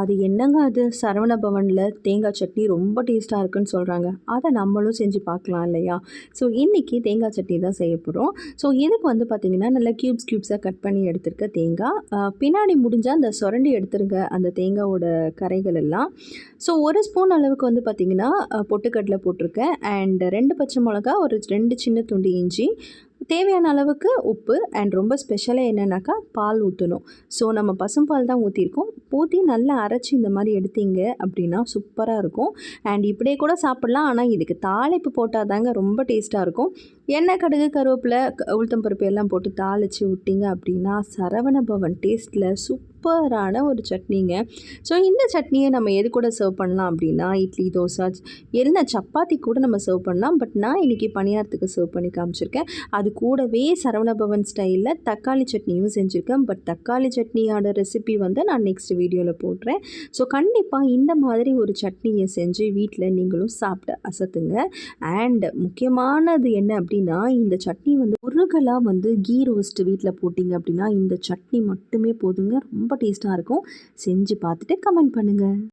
அது என்னங்க அது? சரவண பவனில் தேங்காய் சட்னி ரொம்ப டேஸ்ட்டாக இருக்குன்னு சொல்கிறாங்க அதை நம்மளும் செஞ்சு பார்க்கலாம் இல்லையா? ஸோ இன்றைக்கி தேங்காய் சட்னி தான் செய்ய போகிறோம் ஸோ இதுக்கு வந்து பார்த்திங்கன்னா நல்லா க்யூப்ஸ் க்யூப்ஸாக கட் பண்ணி எடுத்திருக்க தேங்காய். பின்னாடி முடிஞ்சால் அந்த சுரண்டி எடுத்துருங்க அந்த தேங்காயோட கரைகள் எல்லாம். ஸோ ஒரு ஸ்பூன் அளவுக்கு வந்து பார்த்திங்கன்னா பொட்டுக்கடலை போட்டிருக்கேன். அண்ட் ரெண்டு பச்சை மிளகா ஒரு ரெண்டு சின்ன துண்டு இஞ்சி தேவையான அளவுக்கு உப்பு அண்ட் ரொம்ப ஸ்பெஷலாக என்னென்னாக்கா பால் ஊற்றணும் ஸோ நம்ம பசும்பால் தான் ஊற்றிருக்கோம் ஊற்றி நல்லா அரைச்சி இந்த மாதிரி எடுத்தீங்க அப்படின்னா சூப்பராக இருக்கும். அண்ட் இப்படியே கூட சாப்பிட்லாம். ஆனால் இதுக்கு தாளிப்பு போட்டால் தாங்க ரொம்ப டேஸ்ட்டாக இருக்கும். எண்ணெய் கடுகு கருவேப்பிலை க- உளுத்தம் பருப்பு எல்லாம் போட்டு தாளித்து விட்டீங்க அப்படின்னா சரவண பவன் டேஸ்ட்டில் சூப்பரான ஒரு சட்னிங்க. ஸோ இந்த சட்னியை நம்ம எது கூட சர்வ் பண்ணலாம் அப்படின்னா இட்லி தோசை என்ன சப்பாத்தி கூட நம்ம சர்வ் பண்ணலாம். பட் நான் இன்றைக்கி பணியாரத்துக்கு சர்வ் பண்ணி காமிச்சிருக்கேன். அது கூடவே சரவணபவன் ஸ்டைலில் தக்காளி சட்னியும் செஞ்சுருக்கேன். பட் தக்காளி சட்னியோட ரெசிபி வந்து நான் நெக்ஸ்ட் வீடியோவில் போடுறேன். ஸோ கண்டிப்பாக இந்த மாதிரி ஒரு சட்னியை செஞ்சு வீட்டில் நீங்களும் சாப்பிட்டு அசத்துங்க. அண்ட் முக்கியமானது என்ன அப்படின்னு அப்படின்னா இந்த சட்னி வந்து முருகலாக வந்து கீ ரோஸ்ட் வீட்டில் போட்டிங்க அப்படின்னா இந்த சட்னி மட்டுமே போதுங்க. ரொம்ப டேஸ்ட்டாக இருக்கும். செஞ்சு பார்த்துட்டு கமெண்ட் பண்ணுங்கள்